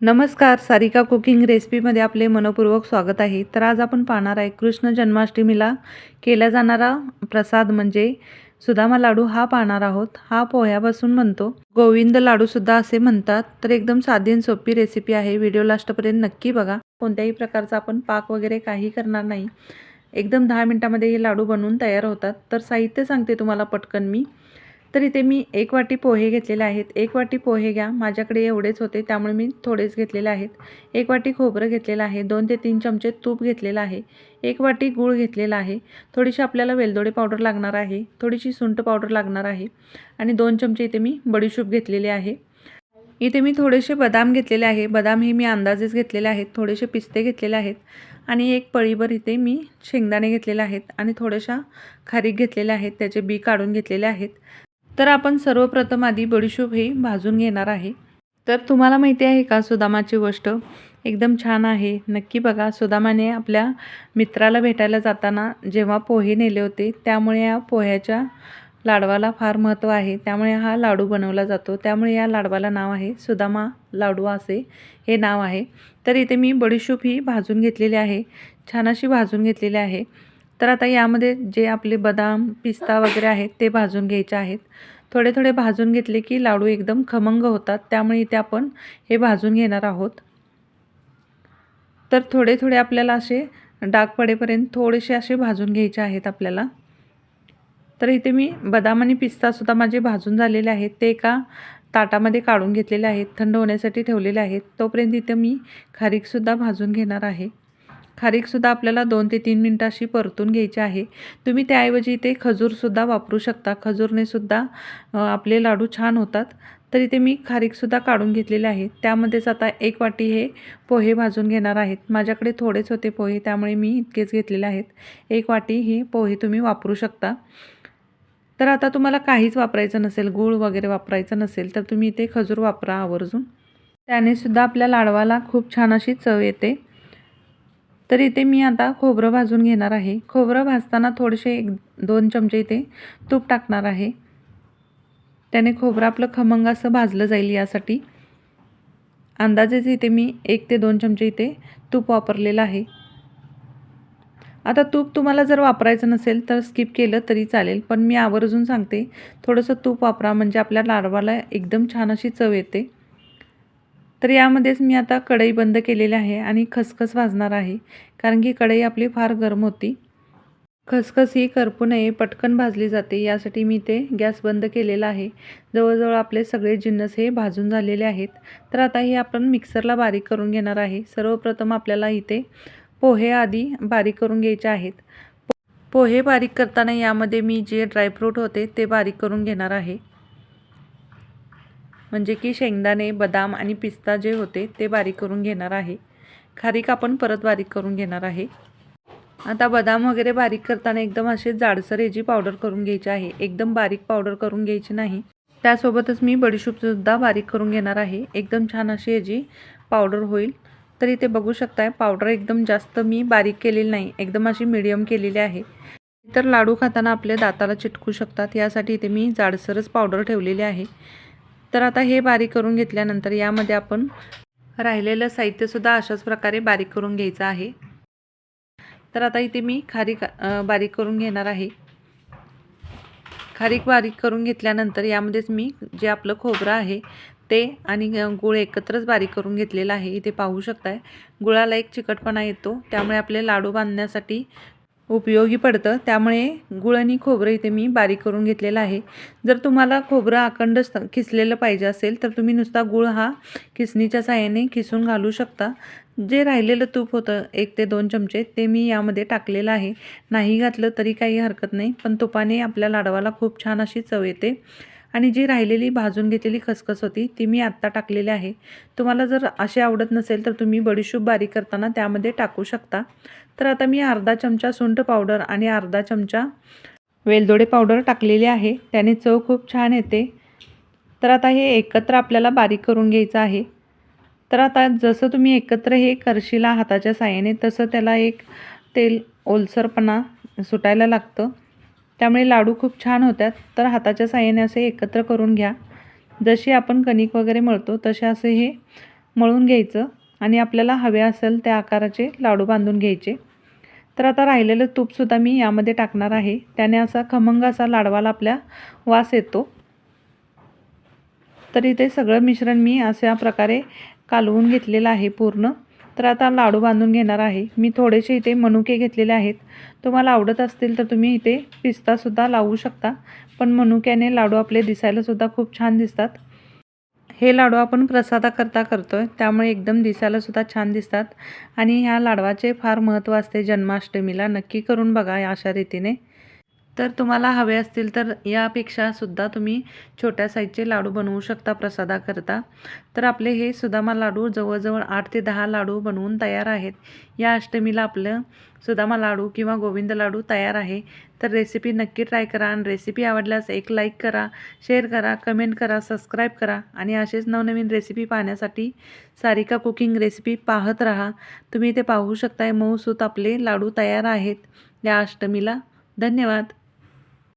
नमस्कार सारिका कुकिंग रेसिपीमध्ये आपले मनपूर्वक स्वागत आहे. तर आज आपण पाहणार आहे कृष्ण जन्माष्टमीला केला जाणारा प्रसाद म्हणजे सुदामा लाडू हा पाहणार आहोत. हा पोह्यापासून म्हणतो गोविंद लाडूसुद्धा असे म्हणतात. तर एकदम साधी आणि सोपी रेसिपी आहे. व्हिडिओ लास्टपर्यंत नक्की बघा. कोणत्याही प्रकारचा आपण पाक वगैरे काही करणार नाही. एकदम दहा मिनटामध्ये हे लाडू बनवून तयार होतात. तर साहित्य सांगते तुम्हाला पटकन मी. तर इथे मी एक वाटी पोहे घेतलेले आहेत. एक वाटी पोहे घ्या. माझ्याकडे एवढेच होते त्यामुळे मी थोडेच घेतलेले आहेत. एक वाटी खोबरं घेतलेलं आहे. दोन ते तीन चमचे तूप घेतलेलं आहे. एक वाटी गूळ घेतलेला आहे. थोडीशी आपल्याला वेलदोडे पावडर लागणार आहे. थोडीशी सुंट पावडर लागणार आहे. आणि दोन चमचे इथे मी बडीशूप घेतलेले आहे. इथे मी थोडेसे बदाम घेतलेले आहे. बदाम हे मी अंदाजेच घेतलेले आहेत. थोडेसे पिस्ते घेतलेले आहेत. आणि एक पळीभर इथे मी शेंगदाणे घेतलेले आहेत. आणि थोड्याशा खारीक घेतलेल्या आहेत. त्याचे बी काढून घेतलेले आहेत. तर आपण सर्वप्रथम आधी बडीशोप हे भाजून घेणार आहे. तर तुम्हाला माहिती आहे का सुदामाची गोष्ट एकदम छान आहे. नक्की बघा सुदामाने आपल्या मित्राला भेटायला जाताना जेव्हा पोहे नेले होते त्यामुळे या पोह्याच्या लाडवाला फार महत्त्व आहे. त्यामुळे हा लाडू बनवला जातो. त्यामुळे या लाडवाला नाव आहे सुदामा लाडू असे हे नाव आहे. तर इथे मी बडीशोप ही भाजून घेतलेली आहे. छान अशी भाजून घेतलेली आहे. तर आता यामध्ये जे आपले बदाम पिस्ता वगैरे आहेत ते भाजून घ्यायचे आहेत. थोडे थोडे भाजून घेतले की लाडू एकदम खमंग होतात. त्यामुळे इथे आपण हे भाजून घेणार आहोत. तर थोडे थोडे आपल्याला असे डाग पडेपर्यंत थोडेसे असे भाजून घ्यायचे आहेत आपल्याला. तर इथे मी बदाम आणि पिस्तासुद्धा माझे भाजून झालेले आहेत. ते एका ताटामध्ये काढून घेतलेले आहेत. थंड होण्यासाठी ठेवलेले आहेत. तोपर्यंत इथे मी खारीकसुद्धा भाजून घेणार आहे. खारीकसुद्धा आपल्याला दोन ते तीन मिनटं अशी परतून घ्यायची आहे. तुम्ही त्याऐवजी इथे खजूरसुद्धा वापरू शकता. खजूरनेसुद्धा आपले लाडू छान होतात. तर इथे मी खारीकसुद्धा काढून घेतलेले आहे त्यामध्येच आता एक वाटी हे पोहे भाजून घेणार आहेत. माझ्याकडे थोडेच होते पोहे त्यामुळे मी इतकेच घेतलेले आहेत. एक वाटी हे पोहे तुम्ही वापरू शकता. तर आता तुम्हाला काहीच वापरायचं नसेल गूळ वगैरे वापरायचं नसेल तर तुम्ही इथे खजूर वापरा आवर्जून. त्यानेसुद्धा आपल्या लाडवाला खूप छान अशी चव येते. तर इथे मी आता खोबरं भाजून घेणार आहे. खोबरं भाजताना थोडेसे एक दोन चमचे इथे तूप टाकणार आहे. त्याने खोबरं आपलं खमंग असं भाजलं जाईल यासाठी. अंदाजेच इथे मी एक ते दोन चमचे इथे तूप वापरलेलं आहे. आता तूप तुम्हाला जर वापरायचं नसेल तर स्किप केलं तरी चालेल पण मी आवर्जून सांगते थोडंसं तूप वापरा म्हणजे आपल्या लाडवाला एकदम छान अशी चव येते. तर यामध्येच मी आता कढई बंद केलेली आहे आणि खसखस भाजणार आहे. कारण की कढई आपली फार गरम होती. खसखस ही करपू नये पटकन भाजली जाते. यासाठी मी ते गॅस बंद केलेला आहे. जवळजवळ आपले सगळे जिन्नस हे भाजून झालेले आहेत. तर आता हे आपण मिक्सरला बारीक करून घेणार आहे. सर्वप्रथम आपल्याला इथे पोहे आधी बारीक करून घ्यायचे आहेत. पोहे बारीक करताना यामध्ये मी जे ड्रायफ्रूट होते ते बारीक करून घेणार आहे. म्हणजे की शेंगदाणे बदाम आणि पिस्ता जे होते ते बारीक करून घेणार आहे. खारीक आपण परत बारीक करून घेणार आहे. आता बदाम वगैरे बारीक करताना एकदम असे जाडसर याची पावडर करून घ्यायची आहे. एकदम बारीक पावडर करून घ्यायची नाही. त्यासोबतच मी बडीशूपसुद्धा बारीक करून घेणार आहे. एकदम छान अशी याची पावडर होईल. तर इथे बघू शकताय पावडर एकदम जास्त मी बारीक केलेली नाही. एकदम अशी मिडियम केलेली आहे. तर लाडू खाताना आपल्या दाताला चिटकू शकतात. यासाठी इथे मी जाडसरच पावडर ठेवलेली आहे. तर आता हे बारीक करून घेतल्यानंतर यामध्ये आपण राहिलेलं साहित्यसुद्धा अशाच प्रकारे बारीक करून घ्यायचं आहे. तर आता इथे मी खारीक बारीक करून घेणार आहे. खारीक बारीक करून घेतल्यानंतर यामध्येच मी जे आपलं खोबरं आहे ते आणि गुळ एकत्रच बारीक करून घेतलेलं आहे. इथे पाहू शकताय गुळाला एक चिकटपणा येतो. त्यामुळे आपले लाडू बांधण्यासाठी उपयोगी पडतं. त्यामुळे गुळ आणि खोबरं इथे मी बारीक करून घेतलेलं आहे. जर तुम्हाला खोबरं अखंड खिसलेलं पाहिजे असेल तर तुम्ही नुसता गुळ हा खिसणीच्या साह्याने खिसून घालू शकता. जे राहिलेलं तूप होतं एक ते दोन चमचे ते मी यामध्ये टाकलेलं आहे. नाही घातलं तरी काही हरकत नाही पण तुपाने आपल्या लाडवाला खूप छान अशी चव येते. आणि जी राहिलेली भाजून घेतलेली खसखस होती ती मी आत्ता टाकलेली आहे. तुम्हाला जर असे आवडत नसेल तर तुम्ही बडीशूप बारीक करताना त्यामध्ये टाकू शकता. तर आता मी अर्धा चमचा सुंठ पावडर आणि अर्धा चमचा वेलदोडे पावडर टाकलेली आहे. त्याने चव खूप छान येते. तर आता हे एकत्र आपल्याला बारीक करून घ्यायचं आहे. तर आता जसं तुम्ही एकत्र हे करशीला हाताच्या साह्याने तसं त्याला एक तेल ओलसरपणा सुटायला लागतं. त्यामुळे लाडू खूप छान होतात. तर हाताच्या साह्याने असे एकत्र करून घ्या. जशी आपण कणिक वगैरे मळतो तसे असे हे मळून घ्यायचं आणि आपल्याला हवे असेल त्या आकाराचे लाडू बांधून घ्यायचे. तर आता राहिलेलं तूपसुद्धा मी यामध्ये टाकणार आहे. त्याने असा खमंग असा लाडवाला आपल्या वास येतो. तर इथे सगळं मिश्रण मी अशा प्रकारे कालवून घेतलेलं आहे पूर्ण. तर आता लाडू बांधून घेणार आहे. मी थोडेसे इथे मनुके घेतलेले आहेत. तुम्हाला आवडत असतील तर तुम्ही इथे पिस्तासुद्धा लावू शकता. पण मनुक्याने लाडू आपले दिसायलासुद्धा खूप छान दिसतात. हे लाडू आपण प्रसादाकरता करतो आहे त्यामुळे एकदम दिसायलासुद्धा छान दिसतात. आणि ह्या लाडवाचे फार महत्त्व असते जन्माष्टमीला. नक्की करून बघा अशा रीतीने. तर तुम्हाला हवे असतील तर यापेक्षा सुद्धा तुम्ही छोट्या साईजचे लाडू बनवू शकता प्रसादाकरता. तर आपले हे सुदामा लाडू जवळजवळ आठ ते दहा लाडू बनवून तयार आहेत. या अष्टमीला आपलं सुदामा लाडू किंवा गोविंद लाडू तयार आहे. तर रेसिपी नक्की ट्राय करा आणि रेसिपी आवडल्यास एक लाईक करा शेअर करा कमेंट करा सबस्क्राईब करा आणि असेच नवनवीन रेसिपी पाहण्यासाठी सारिका कुकिंग रेसिपी पाहत राहा. तुम्ही इथे पाहू शकताय मऊसूत आपले लाडू तयार आहेत. या अष्टमीला धन्यवाद.